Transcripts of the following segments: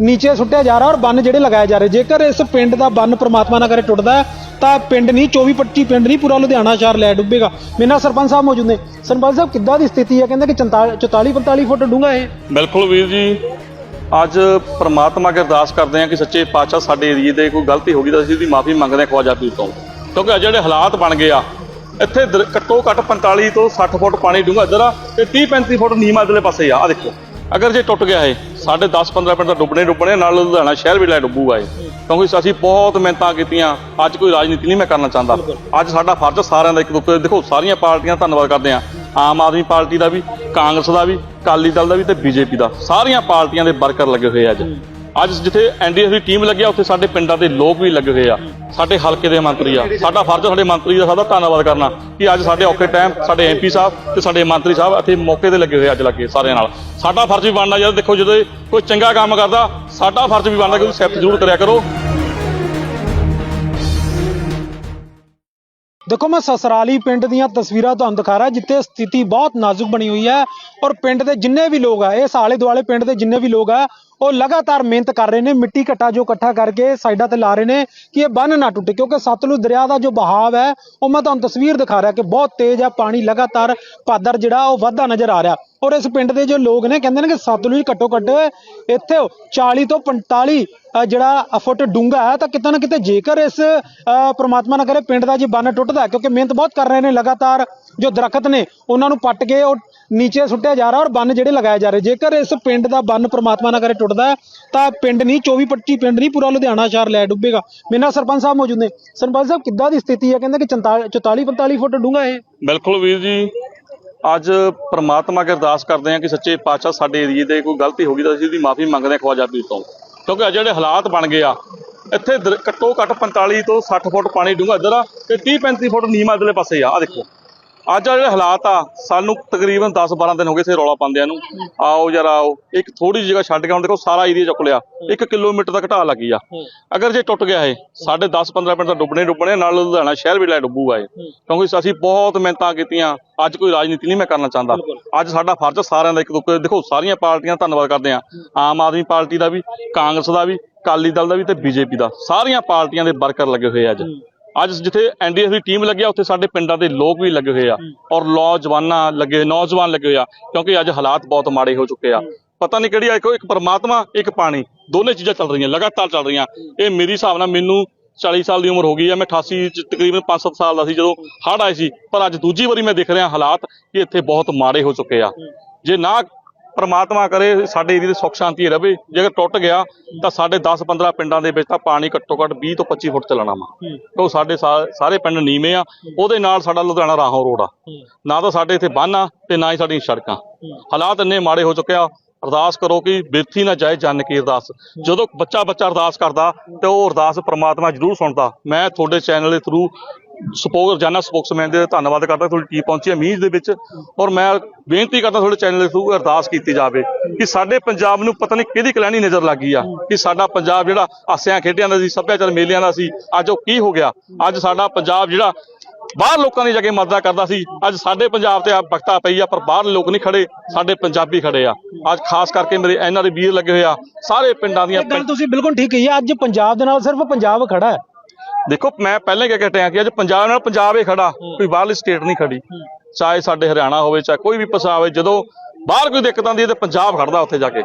ਨੀਚੇ ਸੁੱਟਿਆ ਜਾ ਰਿਹਾ ਔਰ ਬੰਨ ਜਿਹੜੇ ਲਗਾਏ ਜਾ ਰਹੇ। ਜੇਕਰ ਇਸ ਪਿੰਡ ਦਾ ਬੰਨ ਪ੍ਰਮਾਤਮਾ ਨਾ ਕਰੇ ਟੁੱਟਦਾ ਤਾਂ ਪਿੰਡ ਨਹੀਂ 24 25 ਪਿੰਡ ਨਹੀਂ, ਪੂਰਾ ਲੁਧਿਆਣਾ ਸ਼ਹਿਰ ਲੈ ਡੁੱਬੇਗਾ। ਮੇਰੇ ਨਾਲ ਸਰਪੰਚ ਸਾਹਿਬ ਮੌਜੂਦ ਨੇ। ਸਰਪੰਚ ਸਾਹਿਬ, ਕਿੱਦਾਂ ਦੀ ਸਥਿਤੀ ਹੈ? ਕਹਿੰਦੇ ਕਿ 44 45 ਫੁੱਟ ਡੂੰਘਾ ਇਹ। ਬਿਲਕੁਲ ਵੀਰ ਜੀ, ਅੱਜ ਪ੍ਰਮਾਤਮਾ ਅੱਗੇ ਅਰਦਾਸ ਕਰਦੇ ਹਾਂ ਕਿ ਸੱਚੇ ਪਾਤਸ਼ਾਹ ਸਾਡੇ ਏਰੀਏ ਦੇ ਕੋਈ ਗਲਤੀ ਹੋ ਗਈ ਤਾਂ ਅਸੀਂ ਉਹਦੀ ਮਾਫੀ ਮੰਗਦੇ ਹਾਂ ਖਵਾਜਾ ਪੀਰ ਤੋਂ। ਕਿਉਂਕਿ ਅੱਜ ਜਿਹੜੇ ਹਾਲਾਤ ਬਣ ਗਏ ਆ, ਇੱਥੇ ਦਰ- ਘੱਟੋ ਘੱਟ 45 ਤੋਂ 60 ਫੁੱਟ ਪਾਣੀ ਡੂੰਘਾ। ਇੱਧਰ ਆ ਤੇ 30 35 ਫੁੱਟ ਨੀਵਾਂ ਇੱਧਰਲੇ ਪਾਸੇ ਆ। ਆ ਦੇਖੋ, ਅਗਰ ਜੇ ਟੁੱਟ ਗਿਆ ਇਹ ਸਾਡੇ 10 15 ਪਿੰਡ ਦਾ ਡੁੱਬਣੇ ਡੁੱਬਣੇ ਨਾਲ ਲੁਧਿਆਣਾ ਸ਼ਹਿਰ ਵੀ ਲੈ ਡੁੱਬੂਗਾ ਇਹ। ਕਿਉਂਕਿ ਅਸੀਂ ਬਹੁਤ ਮਿਹਨਤਾਂ ਕੀਤੀਆਂ, ਅੱਜ ਕੋਈ ਰਾਜਨੀਤੀ ਨਹੀਂ ਮੈਂ ਕਰਨਾ ਚਾਹੁੰਦਾ। ਅੱਜ ਸਾਡਾ ਫਰਜ਼ ਸਾਰਿਆਂ ਦਾ ਇੱਕ ਦੂਜੇ ਦੇਖੋ, ਸਾਰੀਆਂ ਪਾਰਟੀਆਂ ਧੰਨਵਾਦ ਕਰਦੇ ਆ। ਆਮ ਆਦਮੀ ਪਾਰਟੀ ਦਾ ਵੀ, ਕਾਂਗਰਸ ਦਾ ਵੀ, ਅਕਾਲੀ ਦਲ ਦਾ ਵੀ ਤੇ ਬੀਜੇਪੀ ਦਾ। ਸਾਰੀਆਂ ਪਾਰਟੀਆਂ ਦੇ ਵਰਕਰ ਲੱਗੇ ਹੋਏ ਅੱਜ। ਅੱਜ ਜਿੱਥੇ ਐਨਡੀਐਫ ਦੀ ਟੀਮ ਲੱਗਿਆ ਉੱਥੇ ਸਾਡੇ ਪਿੰਡਾਂ ਦੇ ਲੋਕ ਵੀ ਲੱਗੇ ਹੋਏ ਆ। ਸਾਡੇ ਹਲਕੇ ਦੇ ਮੰਤਰੀ ਆ। ਸਾਡਾ ਫਰਜ਼ ਸਾਡੇ ਮੰਤਰੀ ਦਾ ਸਾਡਾ ਧੰਨਵਾਦ ਕਰਨਾ ਕਿ ਅੱਜ ਸਾਡੇ ਔਖੇ ਟਾਈਮ ਸਾਡੇ ਐਮਪੀ ਸਾਹਿਬ ਤੇ ਸਾਡੇ ਮੰਤਰੀ ਸਾਹਿਬ ਇੱਥੇ ਮੌਕੇ ਤੇ ਲੱਗੇ ਹੋਏ ਅੱਜ ਲੱਗੇ ਸਾਰਿਆਂ ਨਾਲ। ਸਾਡਾ ਫਰਜ਼ ਵੀ ਬਣਦਾ ਜਦ ਦੇਖੋ ਜਦੋਂ ਕੋਈ ਚੰਗਾ ਕੰਮ ਕਰਦਾ, ਸਾਡਾ ਫਰਜ਼ ਵੀ ਬਣਦਾ ਕਿ ਤੁਸੀਂ ਸਿਫਤ ਜ਼ਰੂਰ ਕਰਿਆ ਕਰੋ। ਦੇਖੋ, ਮੈਂ ਸਸਰਾਲੀ ਪਿੰਡ ਦੀਆਂ ਤਸਵੀਰਾਂ ਤੁਹਾਨੂੰ ਦਿਖਾ ਰਿਹਾ, ਜਿੱਥੇ ਸਥਿਤੀ ਬਹੁਤ ਨਾਜ਼ੁਕ ਬਣੀ ਹੋਈ ਹੈ ਔਰ ਪਿੰਡ ਦੇ ਜਿੰਨੇ ਵੀ ਲੋਕ ਆ ਇਸ ਆਲੇ ਦੁਆਲੇ ਪਿੰਡ ਦੇ ਜਿੰਨੇ ਵੀ ਲੋਕ ਆ ਉਹ ਲਗਾਤਾਰ ਮਿਹਨਤ ਕਰ ਰਹੇ ਨੇ ਮਿੱਟੀ ਘੱਟਾ ਜੋ ਇਕੱਠਾ ਕਰਕੇ ਸਾਈਡਾਂ ਤੇ ਲਾ ਰਹੇ ਨੇ ਕਿ ਇਹ ਬੰਨ ਨਾ ਟੁੱਟੇ ਕਿਉਂਕਿ ਸਤਲੁਜ ਦਰਿਆ ਦਾ ਜੋ ਬਹਾਵ ਹੈ ਉਹ ਮੈਂ ਤੁਹਾਨੂੰ ਤਸਵੀਰ ਦਿਖਾ ਰਿਹਾ ਕਿ ਬਹੁਤ ਤੇਜ਼ ਹੈ ਪਾਣੀ ਲਗਾਤਾਰ ਪਾਦਰ ਜਿਹੜਾ ਉਹ ਵੱਧਦਾ ਨਜ਼ਰ ਆ ਰਿਹਾ। ਔਰ ਇਸ ਪਿੰਡ ਦੇ ਜੋ ਲੋਕ ਨੇ ਕਹਿੰਦੇ ਨੇ ਕਿ ਸਤਲੁਜ ਘੱਟੋ ਘੱਟ ਇੱਥੇ 40 ਤੋਂ 45 ਜਿਹੜਾ ਫੁੱਟ ਡੂੰਘਾ ਹੈ ਤਾਂ ਕਿਤੇ ਨਾ ਕਿਤੇ ਜੇਕਰ ਇਸ ਅ, ਪ੍ਰਮਾਤਮਾ ਨਾ ਕਰੇ ਪਿੰਡ ਦਾ ਜੇ ਬੰਨ ਟੁੱਟਦਾ ਕਿਉਂਕਿ ਮਿਹਨਤ ਬਹੁਤ ਕਰ ਰਹੇ ਨੇ ਲਗਾਤਾਰ ਜੋ ਦਰਖਤ ਨੇ ਉਹਨਾਂ ਨੂੰ ਪੱਟ ਕੇ ਉਹ ਨੀਚੇ ਸੁੱਟਿਆ ਜਾ ਰਿਹਾ ਔਰ ਬੰਨ ਜਿਹੜੇ ਲਗਾਏ ਜਾ ਰਹੇ। ਜੇਕਰ ਇਸ ਪਿੰਡ ਦਾ ਬੰਨ ਪ੍ਰਮਾਤਮਾ ਨਾ ਕਰੇ ਟੁੱਟਦਾ ਤਾਂ ਪਿੰਡ ਨਹੀਂ 24 25 ਪਿੰਡ ਨਹੀਂ, ਪੂਰਾ ਲੁਧਿਆਣਾ ਸ਼ਹਿਰ ਲੈ ਡੁੱਬੇਗਾ। ਮੇਰੇ ਨਾਲ ਸਰਪੰਚ ਸਾਹਿਬ ਮੌਜੂਦ ਨੇ। ਸਰਪੰਚ ਸਾਹਿਬ, ਕਿੱਦਾਂ ਦੀ ਸਥਿਤੀ ਹੈ? ਕਹਿੰਦੇ ਕਿ 44 45 ਫੁੱਟ ਡੂੰਘਾ ਇਹ। ਬਿਲਕੁਲ ਵੀਰ ਜੀ, ਅੱਜ ਪ੍ਰਮਾਤਮਾ ਅੱਗੇ ਅਰਦਾਸ ਕਰਦੇ ਹਾਂ ਕਿ ਸੱਚੇ ਪਾਤਸ਼ਾਹ ਸਾਡੇ ਏਰੀਏ ਦੇ ਕੋਈ ਗਲਤੀ ਹੋ ਗਈ ਤਾਂ ਅਸੀਂ ਉਹਦੀ ਮਾਫੀ ਮੰਗਦੇ ਹਾਂ ਖਵਾਜਾ ਪੀਰ ਤੋਂ। ਕਿਉਂਕਿ ਅੱਜ ਜਿਹੜੇ ਹਾਲਾਤ ਬਣ ਗਏ ਆ, ਇੱਥੇ ਘੱਟੋ ਘੱਟ 45 ਤੋਂ 60 ਫੁੱਟ ਪਾਣੀ ਡੂੰਘਾ ਇੱਧਰ ਆ ਤੇ 30 35 ਫੁੱਟ ਨੀਮਾ ਇੱਧਰਲੇ ਪਾਸੇ ਆ। ਆ ਦੇਖੋ। ਅੱਜ ਆ ਜਿਹੜੇ ਹਾਲਾਤ ਆ ਸਾਨੂੰ ਤਕਰੀਬਨ 10 12 ਦਿਨ ਹੋ ਗਏ ਇੱਥੇ ਰੌਲਾ ਪਾਉਂਦਿਆਂ ਨੂੰ। ਆਓ ਯਾਰ ਆਓ ਇੱਕ ਥੋੜੀ ਜਗ੍ਹਾ ਛੱਡ ਕੇ ਹੁਣ ਦੇਖੋ ਸਾਰਾ ਏਰੀਆ ਚੁੱਕ ਲਿਆ। 1 ਕਿਲੋਮੀਟਰ ਦਾ ਘਟਾ ਲੱਗੀ ਆ। ਅਗਰ ਜੇ ਟੁੱਟ ਗਿਆ ਇਹ ਸਾਡੇ 10 15 ਪਿੰਡ ਦਾ ਡੁੱਬਣੇ ਡੁੱਬਣੇ ਨਾਲ ਲੁਧਿਆਣਾ ਸ਼ਹਿਰ ਵੀ ਲੈ ਡੁੱਬੂਗਾ ਇਹ। ਕਿਉਂਕਿ ਅਸੀਂ ਬਹੁਤ ਮਿਹਨਤਾਂ ਕੀਤੀਆਂ ਅੱਜ ਕੋਈ ਰਾਜਨੀਤੀ ਨਹੀਂ ਮੈਂ ਕਰਨਾ ਚਾਹੁੰਦਾ। ਅੱਜ ਸਾਡਾ ਫਰਜ਼ ਸਾਰਿਆਂ ਦਾ ਇੱਕ ਦੂਜੇ ਦੇਖੋ ਸਾਰੀਆਂ ਪਾਰਟੀਆਂ ਧੰਨਵਾਦ ਕਰਦੇ ਆ। ਆਮ ਆਦਮੀ ਪਾਰਟੀ ਦਾ ਵੀ ਕਾਂਗਰਸ ਦਾ ਵੀ ਅਕਾਲੀ ਦਲ ਦਾ ਵੀ ਤੇ ਬੀਜੇਪੀ ਦਾ। ਸਾਰੀਆਂ ਪਾਰਟੀਆਂ ਦੇ ਵਰਕਰ ਲੱਗੇ ਹੋਏ ਅੱਜ। ਅੱਜ ਜਿੱਥੇ ਐਨਡੀਐਫ ਦੀ ਟੀਮ ਲੱਗੀ ਆ ਉੱਥੇ ਸਾਡੇ ਪਿੰਡਾਂ ਦੇ ਲੋਕ ਵੀ ਲੱਗੇ ਹੋਏ ਆ ਔਰ ਨੌਜਵਾਨਾਂ ਲੱਗੇ ਨੌਜਵਾਨ ਲੱਗੇ ਹੋਏ ਆ ਕਿਉਂਕਿ ਅੱਜ ਹਾਲਾਤ ਬਹੁਤ ਮਾੜੇ ਹੋ ਚੁੱਕੇ ਆ। ਪਤਾ ਨਹੀਂ ਕਿਹੜੀ ਆ ਇੱਕ ਇੱਕ ਪਰਮਾਤਮਾ ਇੱਕ ਪਾਣੀ ਦੋਨੇ ਚੀਜ਼ਾਂ ਚੱਲ ਰਹੀਆਂ ਲਗਾਤਾਰ ਚੱਲ ਰਹੀਆਂ। ਇਹ ਮੇਰੀ ਹਿਸਾਬ ਨਾਲ ਮੈਨੂੰ 40 ਸਾਲ ਦੀ ਉਮਰ ਹੋ ਗਈ ਆ ਮੈਂ 88 ਚ ਤਕਰੀਬਨ 5-7 ਸਾਲ ਦਾ ਸੀ ਜਦੋਂ ਹੜ੍ਹ ਆਏ ਸੀ ਪਰ ਅੱਜ ਦੂਜੀ ਵਾਰੀ ਮੈਂ ਦੇਖ ਰਿਹਾ ਹਾਲਾਤ ਕਿ ਇੱਥੇ ਬਹੁਤ ਮਾੜੇ ਹੋ ਚੁੱਕੇ ਆ। ਜੇ ਨਾ ਪ੍ਰਮਾਤਮਾ ਕਰੇ ਸਾਡੇ ਏਰੀਏ ਦੀ ਸੁੱਖ ਸ਼ਾਂਤੀ ਰਵੇ। ਜੇਕਰ ਟੁੱਟ ਗਿਆ ਤਾਂ ਸਾਡੇ 10-15 ਪਿੰਡਾਂ ਦੇ ਵਿੱਚ ਤਾਂ ਪਾਣੀ ਘੱਟੋ ਘੱਟ 20 ਤੋਂ 25 ਫੁੱਟ ਚੱਲਣਾ ਵਾ। ਕਿਉਂ ਸਾਡੇ ਸਾ- ਸਾਰੇ ਪਿੰਡ ਨੀਵੇਂ ਆ ਉਹਦੇ ਨਾਲ ਸਾਡਾ ਲੁਧਿਆਣਾ ਰਾਹੋਂ ਰੋਡ ਆ। ਨਾ ਤਾਂ ਸਾਡੇ ਇੱਥੇ ਬੰਨ ਆ ਤੇ ਨਾ ਹੀ ਸਾਡੀਆਂ ਸੜਕਾਂ। ਹਾਲਾਤ ਇੰਨੇ ਮਾੜੇ ਹੋ ਚੁੱਕੇ ਆ ਅਰਦਾਸ ਕਰੋ ਕਿ ਬਿਰਥੀ ਨਾ ਜਾਏ ਜਨ ਕੀ ਅਰਦਾਸ। ਜਦੋਂ ਬੱਚਾ ਬੱਚਾ ਅਰਦਾਸ ਕਰਦਾ ਤੇ ਉਹ ਅਰਦਾਸ ਪ੍ਰਮਾਤਮਾ ਜ਼ਰੂਰ ਸੁਣਦਾ। ਮੈਂ ਤੁਹਾਡੇ ਚੈਨਲ ਦੇ ਥਰੂ ਸਪੋਕ ਰੋਜ਼ਾਨਾ ਸਪੋਕਸਮੈਨ ਦੇ ਧੰਨਵਾਦ ਕਰਦਾ ਤੁਹਾਡੀ ਟੀਮ ਪਹੁੰਚੀ ਹੈ ਮੀਂਹ ਦੇ ਵਿੱਚ ਔਰ ਮੈਂ ਬੇਨਤੀ ਕਰਦਾ ਤੁਹਾਡੇ ਚੈਨਲ ਦੇ ਥਰੂ ਅਰਦਾਸ ਕੀਤੀ ਜਾਵੇ ਕਿ ਸਾਡੇ ਪੰਜਾਬ ਨੂੰ ਪਤਾ ਨਹੀਂ ਕਿਹਦੀ ਕਲੈਣੀ ਨਜ਼ਰ ਲੱਗੀ ਆ, ਕਿ ਸਾਡਾ ਪੰਜਾਬ ਜਿਹੜਾ ਹਾਸਿਆਂ ਖੇਡਿਆਂ ਦਾ ਸੀ, ਸੱਭਿਆਚਾਰ ਮੇਲਿਆਂ ਦਾ ਸੀ, ਅੱਜ ਉਹ ਕੀ ਹੋ ਗਿਆ? ਅੱਜ ਸਾਡਾ ਪੰਜਾਬ ਜਿਹੜਾ ਬਾਹਰ ਲੋਕਾਂ ਦੀ ਜਾ ਕੇ ਮਦਦ ਕਰਦਾ ਸੀ, ਅੱਜ ਸਾਡੇ ਪੰਜਾਬ ਤੇ ਆ ਬਖਤਾ ਪਈ ਆ, ਪਰ ਬਾਹਰ ਲੋਕ ਨਹੀਂ ਖੜੇ, ਸਾਡੇ ਪੰਜਾਬੀ ਖੜੇ ਆ। ਅੱਜ ਖਾਸ ਕਰਕੇ ਮੇਰੇ ਇਹਨਾਂ ਦੇ ਵੀਰ ਲੱਗੇ ਹੋਏ ਆ, ਸਾਰੇ ਪਿੰਡਾਂ ਦੀਆਂ ਗੱਲ ਤੁਸੀਂ ਬਿਲਕੁਲ ਠੀਕ ਕਹੀ ਹੈ ਅੱਜ ਪੰਜਾਬ ਦੇ ਨਾਲ ਸਿਰਫ ਪੰਜਾਬ ਖੜਾ ਹੈ। ਦੇਖੋ ਮੈਂ ਪਹਿਲੇ ਕਹਿ ਕੇ ਹਟਿਆ ਕਿ ਅੱਜ ਪੰਜਾਬ ਨਾਲ ਪੰਜਾਬ ਹੀ ਖੜਾ ਕੋਈ ਬਾਹਰਲੀ ਸਟੇਟ ਨਹੀਂ ਖੜੀ। ਚਾਹੇ ਸਾਡੇ ਹਰਿਆਣਾ ਹੋਵੇ ਚਾਹੇ ਕੋਈ ਵੀ ਪਸਾ ਹੋਵੇ ਜਦੋਂ ਬਾਹਰ ਕੋਈ ਦਿੱਕਤ ਆਉਂਦੀ ਹੈ ਤੇ ਪੰਜਾਬ ਖੜਦਾ ਉੱਥੇ ਜਾ ਕੇ।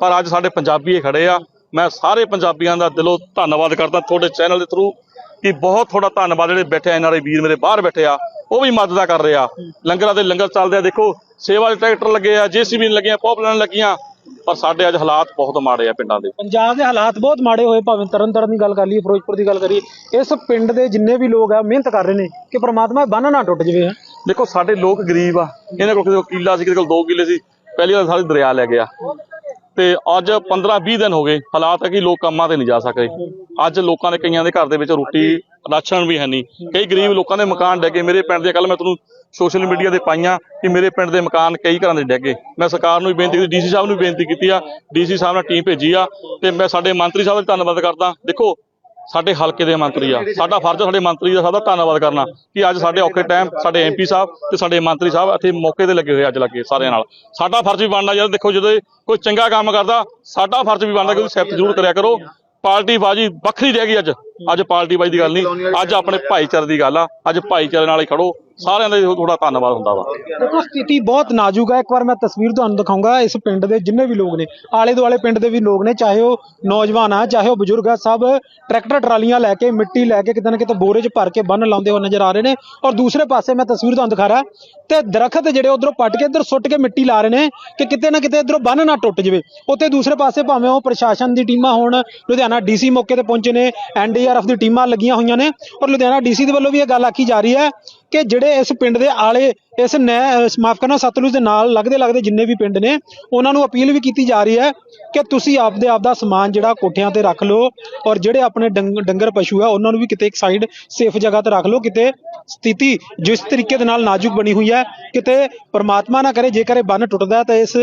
ਪਰ ਅੱਜ ਸਾਡੇ ਪੰਜਾਬੀ ਹੀ ਖੜੇ ਆ। ਮੈਂ ਸਾਰੇ ਪੰਜਾਬੀਆਂ ਦਾ ਦਿਲੋਂ ਧੰਨਵਾਦ ਕਰਦਾ ਤੁਹਾਡੇ ਚੈਨਲ ਦੇ ਥਰੂ ਕਿ ਬਹੁਤ ਥੋੜਾ ਧੰਨਵਾਦ ਜਿਹੜੇ ਬੈਠੇ ਐਨਆਰਆਈ ਵੀਰ ਮੇਰੇ ਬਾਹਰ ਬੈਠੇ ਆ ਉਹ ਵੀ ਮਦਦ ਕਰ ਰਹੇ ਆ। ਲੰਗਰਾਂ ਦੇ ਲੰਗਰ ਚੱਲਦੇ ਆ ਦੇਖੋ ਸੇਵਾ ਦੇ ਟਰੈਕਟਰ ਲੱਗੇ ਆ ਜੀਸੀਬੀ ਲੱਗੀਆਂ ਪੌਪਲਾਨ ਲੱਗੀਆਂ। ਪਰ ਸਾਡੇ ਅੱਜ ਹਾਲਾਤ ਬਹੁਤ ਮਾੜੇ ਆ ਪਿੰਡਾਂ ਦੇ। ਪੰਜਾਬ ਦੇ ਹਾਲਾਤ ਬਹੁਤ ਮਾੜੇ ਹੋਏ ਭਾਵੇਂ ਤਰਨ ਤਾਰਨ ਦੀ ਗੱਲ ਕਰ ਲਈਏ ਫਿਰੋਜ਼ਪੁਰ ਦੀ ਗੱਲ ਕਰੀਏ ਇਸ ਪਿੰਡ ਦੇ ਜਿੰਨੇ ਵੀ ਲੋਕ ਆ ਮਿਹਨਤ ਕਰ ਰਹੇ ਨੇ ਕਿ ਪ੍ਰਮਾਤਮਾ ਇਹ ਬੰਨ ਨਾ ਟੁੱਟ ਜਵੇ। ਦੇਖੋ ਸਾਡੇ ਲੋਕ ਗਰੀਬ ਆ। ਇਹਨਾਂ ਕੋਲ ਕਿਸੇ ਕੋਲ ਕਿੱਲਾ ਸੀ ਕਿਸੇ ਕੋਲ 2 ਕਿੱਲੇ ਸੀ। ਪਹਿਲੀ ਵਾਰ ਸਾਰੇ ਦਰਿਆ ਲੈ ਗਿਆ। ਤੇ ਅੱਜ 15-20 ਦਿਨ ਹੋ ਗਏ, ਹਾਲਾਤ ਹੈ ਕਿ ਲੋਕ ਕੰਮਾਂ ਤੇ ਨਹੀਂ ਜਾ ਸਕਦੇ ਅੱਜ ਲੋਕਾਂ ਦੇ ਕਈਆਂ ਦੇ ਘਰ ਦੇ ਵਿੱਚ ਰੋਟੀ ਰਾਸ਼ਨ ਵੀ ਹੈ ਨਹੀਂ। ਕਈ ਗਰੀਬ ਲੋਕਾਂ ਦੇ ਮਕਾਨ ਡੈਗੇ ਮੇਰੇ ਪਿੰਡ ਦੇ ਕੱਲ ਮੈਂ ਤੁਹਾਨੂੰ ਸੋਸ਼ਲ ਮੀਡੀਆ ਤੇ ਪਾਈਆਂ ਕਿ ਮੇਰੇ ਪਿੰਡ ਦੇ ਮਕਾਨ ਕਈ ਘਰਾਂ ਦੇ ਡੈਗੇ ਮੈਂ ਸਰਕਾਰ ਨੂੰ ਵੀ ਬੇਨਤੀ ਕੀਤੀ, ਡੀਸੀ ਸਾਹਿਬ ਨੂੰ ਵੀ ਬੇਨਤੀ ਕੀਤੀ ਆ। ਡੀਸੀ ਸਾਹਿਬ ਨਾਲ ਟੀਮ ਭੇਜੀ ਆ ਤੇ ਮੈਂ ਸਾਡੇ ਮੰਤਰੀ ਸਾਹਿਬ ਦਾ ਧੰਨਵਾਦ ਕਰਦਾ। ਦੇਖੋ ਸਾਡੇ ਹਲਕੇ ਦੇ ਮੰਤਰੀ ਆ। ਸਾਡਾ ਫਰਜ਼ ਸਾਡੇ ਮੰਤਰੀ ਦਾ ਸਾਡਾ ਧੰਨਵਾਦ ਕਰਨਾ ਕਿ ਅੱਜ ਸਾਡੇ ਔਖੇ ਟਾਈਮ ਸਾਡੇ ਐਮਪੀ ਸਾਹਿਬ ਤੇ ਸਾਡੇ ਮੰਤਰੀ ਸਾਹਿਬ ਇੱਥੇ ਮੌਕੇ ਤੇ ਲੱਗੇ ਹੋਏ ਅੱਜ ਲੱਗੇ ਸਾਰਿਆਂ ਨਾਲ। ਸਾਡਾ ਫਰਜ਼ ਵੀ ਬਣਦਾ ਯਾਰ ਦੇਖੋ ਜਦੋਂ ਕੋਈ ਚੰਗਾ ਕੰਮ ਕਰਦਾ, ਸਾਡਾ ਫਰਜ਼ ਵੀ ਬਣਦਾ ਕਿ ਉਹਦੀ ਸਿਫਤ ਜ਼ਰੂਰ ਕਰਿਆ ਕਰੋ। ਪਾਰਟੀ ਬਾਜੀ ਵੱਖਰੀ ਰਹਿ ਗਈ ਅੱਜ। ਅੱਜ ਪਾਰਟੀ ਬਾਜੀ ਦੀ ਗੱਲ ਨਹੀਂ, ਅੱਜ ਆਪਣੇ ਭਾਈਚਾਰੇ ਦੀ ਗੱਲ ਆ, ਅੱਜ ਭਾਈਚਾਰੇ ਨਾਲ ਹੀ ਖੜੋ, ਸਾਰਿਆਂ ਦਾ ਥੋੜਾ ਧੰਨਵਾਦ ਹੁੰਦਾ ਵਾ। ਦੇਖੋ, ਸਥਿਤੀ ਬਹੁਤ ਨਾਜ਼ੁਕ ਹੈ ਇੱਕ ਵਾਰ ਮੈਂ ਤਸਵੀਰ ਤੁਹਾਨੂੰ ਦਿਖਾਉਂਗਾ, ਇਸ ਪਿੰਡ ਦੇ ਜਿੰਨੇ ਵੀ ਲੋਕ ਨੇ, ਆਲੇ ਦੁਆਲੇ ਪਿੰਡ ਦੇ ਵੀ ਲੋਕ ਨੇ, ਚਾਹੇ ਉਹ ਨੌਜਵਾਨ ਆ, ਚਾਹੇ ਉਹ ਬਜ਼ੁਰਗ ਆ, ਸਭ ਟਰੈਕਟਰ, ਟਰਾਲੀਆਂ ਲੈ ਕੇ, ਮਿੱਟੀ ਲੈ ਕੇ, ਕਿਤੇ ਨਾ ਕਿਤੇ ਬੋਰੇ 'ਚ ਭਰ ਕੇ ਬੰਨ ਲਾਉਂਦੇ ਹੋਏ ਨਜ਼ਰ ਆ ਰਹੇ ਨੇ। ਔਰ ਦੂਸਰੇ ਪਾਸੇ ਮੈਂ ਤਸਵੀਰ ਤੁਹਾਨੂੰ ਦਿਖਾ ਰਿਹਾ, ਤੇ ਦਰਖਤ ਜਿਹੜੇ ਉਧਰੋਂ ਪੱਟ ਕੇ, ਇੱਧਰ ਸੁੱਟ ਕੇ ਮਿੱਟੀ ਲਾ ਰਹੇ ਨੇ, ਕਿ ਕਿਤੇ ਨਾ ਕਿਤੇ ਇਧਰੋਂ ਬੰਨ ਨਾ ਟੁੱਟ ਜਾਵੇ। ਉੱਥੇ ਦੂਸਰੇ ਪਾਸੇ ਭਾਵੇਂ ਉਹ ਪ੍ਰਸ਼ਾਸਨ ਦੀ ਟੀਮਾਂ ਹੋਣ, ਲੁਧਿਆਣਾ ਡੀਸੀ ਮੌਕੇ ਤੇ ਪਹੁੰਚੇ ਨੇ ਐਨਡੀਆਰਐਫ ਦੀ ਟੀਮਾਂ ਲੱਗੀਆਂ ਹੋਈਆਂ ਨੇ ਔਰ ਲੁਧਿਆਣਾ ਡੀਸੀ ਦੇ ਵੱਲੋਂ ਵੀ ਇਹ ਗੱਲ ਆਖੀ ਜਾ ਰਹੀ ਹੈ ਕਿ ਜਿਹੜੇ ਇਸ ਪਿੰਡ ਦੇ ਆਲੇ, ਇਸ ਨਹਿ ਮਾਫ ਕਰਨਾ ਸਤਲੁਜ ਦੇ ਨਾਲ ਲੱਗਦੇ ਲੱਗਦੇ ਜਿੰਨੇ ਵੀ ਪਿੰਡ ਨੇ, ਉਹਨਾਂ ਨੂੰ ਅਪੀਲ ਵੀ ਕੀਤੀ ਜਾ ਰਹੀ ਹੈ ਕਿ ਤੁਸੀਂ ਆਪਦੇ ਆਪ ਦਾ ਸਮਾਨ ਜਿਹੜਾ ਕੋਠਿਆਂ ਤੇ ਰੱਖ ਲਓ ਔਰ ਜਿਹੜੇ ਆਪਣੇ ਡੰਗ- ਡੰਗਰ ਪਸ਼ੂ ਆ ਉਹਨਾਂ ਨੂੰ ਵੀ ਕਿਤੇ ਇੱਕ ਸਾਈਡ ਸੇਫ ਜਗ੍ਹਾ ਤੇ ਰੱਖ ਲਓ, ਕਿਤੇ ਸਥਿਤੀ ਜਿਸ ਤਰੀਕੇ ਦੇ ਨਾਲ ਨਾਜ਼ੁਕ ਬਣੀ ਹੋਈ ਹੈ, ਕਿਤੇ ਪਰਮਾਤਮਾ ਨਾ ਕਰੇ, ਜੇਕਰ ਇਹ ਬੰਨ ਟੁੱਟਦਾ ਤਾਂ ਇਸ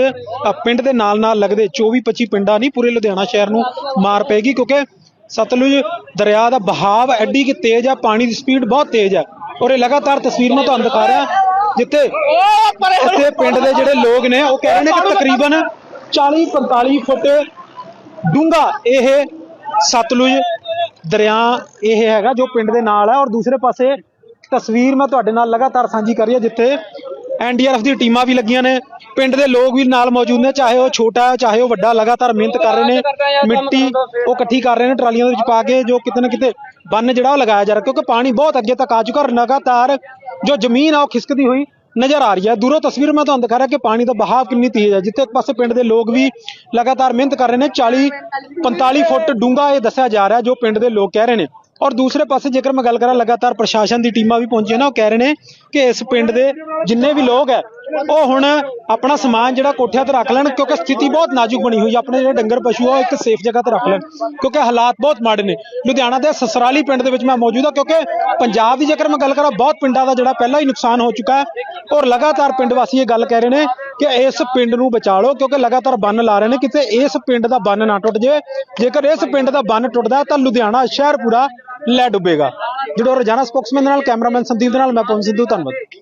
ਪਿੰਡ ਦੇ ਨਾਲ ਨਾਲ ਲੱਗਦੇ 24 25 ਪਿੰਡਾਂ ਨਹੀਂ ਪੂਰੇ ਲੁਧਿਆਣਾ ਸ਼ਹਿਰ ਨੂੰ ਮਾਰ ਪਏਗੀ ਕਿਉਂਕਿ ਸਤਲੁਜ ਦਰਿਆ ਦਾ ਬਹਾਵ ਐਡੀ ਕਿ ਤੇਜ਼ ਹੈ ਪਾਣੀ ਦੀ ਸਪੀਡ ਬਹੁਤ ਤੇਜ਼ ਹੈ ਔਰ ਇਹ ਲਗਾਤਾਰ ਤਸਵੀਰ ਮੈਂ ਤੁਹਾਨੂੰ ਦਿਖਾ ਰਿਹਾ, ਜਿੱਥੇ ਇੱਥੇ ਪਿੰਡ ਦੇ ਜਿਹੜੇ ਲੋਕ ਨੇ, ਉਹ ਕਹਿ ਰਹੇ ਨੇ ਕਿ ਤਕਰੀਬਨ 40 45 ਫੁੱਟ ਡੂੰਘਾ ਇਹ ਸਤਲੁਜ ਦਰਿਆ ਇਹ ਹੈਗਾ ਜੋ ਪਿੰਡ ਦੇ ਨਾਲ ਹੈ ਔਰ ਦੂਸਰੇ ਪਾਸੇ ਤਸਵੀਰ ਮੈਂ ਤੁਹਾਡੇ ਨਾਲ ਲਗਾਤਾਰ ਸਾਂਝੀ ਕਰ ਰਹੀ ਹਾਂ ਜਿੱਥੇ ਐਨਡੀਆਰਐਫ ਦੀ ਟੀਮਾਂ ਵੀ ਲੱਗੀਆਂ ਨੇ। ਪਿੰਡ ਦੇ ਲੋਕ ਵੀ ਨਾਲ ਮੌਜੂਦ ਨੇ ਚਾਹੇ ਉਹ ਛੋਟਾ ਹੈ ਚਾਹੇ ਉਹ ਵੱਡਾ ਲਗਾਤਾਰ ਮਿਹਨਤ ਕਰ ਰਹੇ ਨੇ। ਮਿੱਟੀ ਉਹ ਇਕੱਠੀ ਕਰ ਰਹੇ ਨੇ ਟਰਾਲੀਆਂ ਦੇ ਵਿੱਚ ਪਾ ਕੇ ਜੋ ਕਿਤੇ ਨਾ ਕਿਤੇ ਬੰਨ ਜਿਹੜਾ ਉਹ ਲਗਾਇਆ ਜਾ ਰਿਹਾ ਕਿਉਂਕਿ ਪਾਣੀ ਬਹੁਤ ਅੱਗੇ ਤੱਕ ਆ ਚੁੱਕਾ ਲਗਾਤਾਰ ਜੋ ਜ਼ਮੀਨ ਆ ਉਹ ਖਿਸਕਦੀ ਹੋਈ ਨਜ਼ਰ ਆ ਰਹੀ ਹੈ। ਦੂਰੋਂ ਤਸਵੀਰ ਮੈਂ ਤੁਹਾਨੂੰ ਦਿਖਾ ਰਿਹਾ ਕਿ ਪਾਣੀ ਦਾ ਬਹਾਵ ਕਿੰਨੀ ਤੇਜ਼ ਹੈ। ਜਿੱਥੇ ਇੱਕ ਪਾਸੇ ਪਿੰਡ ਦੇ ਲੋਕ ਵੀ ਲਗਾਤਾਰ ਮਿਹਨਤ ਕਰ ਰਹੇ ਨੇ 40 45 ਫੁੱਟ ਡੂੰਘਾ ਇਹ ਦੱਸਿਆ ਜਾ ਰਿਹਾ ਜੋ ਪਿੰਡ ਦੇ ਲੋਕ ਕਹਿ ਰਹੇ ਨੇ। ਔਰ ਦੂਸਰੇ ਪਾਸੇ ਜੇਕਰ ਮੈਂ ਗੱਲ ਕਰਾਂ, ਲਗਾਤਾਰ ਪ੍ਰਸ਼ਾਸਨ ਦੀ ਟੀਮਾਂ ਵੀ ਪਹੁੰਚੀਆਂ ਨੇ, ਉਹ ਕਹਿ ਰਹੇ ਨੇ ਕਿ ਇਸ ਪਿੰਡ ਦੇ ਜਿੰਨੇ ਵੀ ਲੋਕ ਹੈ, ਉਹ ਹੁਣ ਆਪਣਾ ਸਮਾਨ ਜਿਹੜਾ ਕੋਠਿਆਂ ਤੇ ਰੱਖ ਲੈਣ, ਕਿਉਂਕਿ ਸਥਿਤੀ ਬਹੁਤ ਨਾਜ਼ੁਕ ਬਣੀ ਹੋਈ ਹੈ। ਆਪਣੇ ਜਿਹੜੇ ਡੰਗਰ ਪਸ਼ੂ ਆ, ਉਹ ਇੱਕ ਸੇਫ ਜਗ੍ਹਾ ਤੇ ਰੱਖ ਲੈਣ, ਕਿਉਂਕਿ ਹਾਲਾਤ ਬਹੁਤ ਮਾੜੇ ਨੇ। ਲੁਧਿਆਣਾ ਦੇ ਸਸਰਾਲੀ ਪਿੰਡ ਦੇ ਵਿੱਚ ਮੈਂ ਮੌਜੂਦ ਹਾਂ, ਕਿਉਂਕਿ ਪੰਜਾਬ ਦੀ ਜੇਕਰ ਮੈਂ ਗੱਲ ਕਰਾਂ, ਬਹੁਤ ਪਿੰਡਾਂ ਦਾ ਜਿਹੜਾ ਪਹਿਲਾਂ ਹੀ ਨੁਕਸਾਨ ਹੋ ਚੁੱਕਾ ਹੈ। ਔਰ ਲਗਾਤਾਰ ਪਿੰਡ ਵਾਸੀ ਇਹ ਗੱਲ ਕਹਿ ਰਹੇ ਨੇ ਕਿ ਇਸ ਪਿੰਡ ਨੂੰ ਬਚਾ ਲਓ, ਕਿਉਂਕਿ ਲਗਾਤਾਰ ਬੰਨ ਲਾ ਰਹੇ ਨੇ, ਕਿਤੇ ਇਸ ਪਿੰਡ ਦਾ ਬੰਨ ਨਾ ਟੁੱਟ ਜਾਵੇ। ਜੇਕਰ ਇਸ ਪਿੰਡ ਦਾ ਬੰਨ ਟੁੱਟਦਾ ਤਾਂ ਲੁਧਿਆਣਾ ਸ਼ਹਿਰ ਪੂਰਾ ਲੈ ਡੁੱਬੇਗਾ। ਜਿਹੜਾ ਰੋਜ਼ਾਨਾ ਸਪੋਕਸਮੈਨ ਦੇ ਨਾਲ ਕੈਮਰਾਮੈਨ ਸੰਦੀਪ ਦੇ ਨਾਲ, ਮੈਂ ਪਵਨ ਸਿੱਧੂ, ਧੰਨਵਾਦ।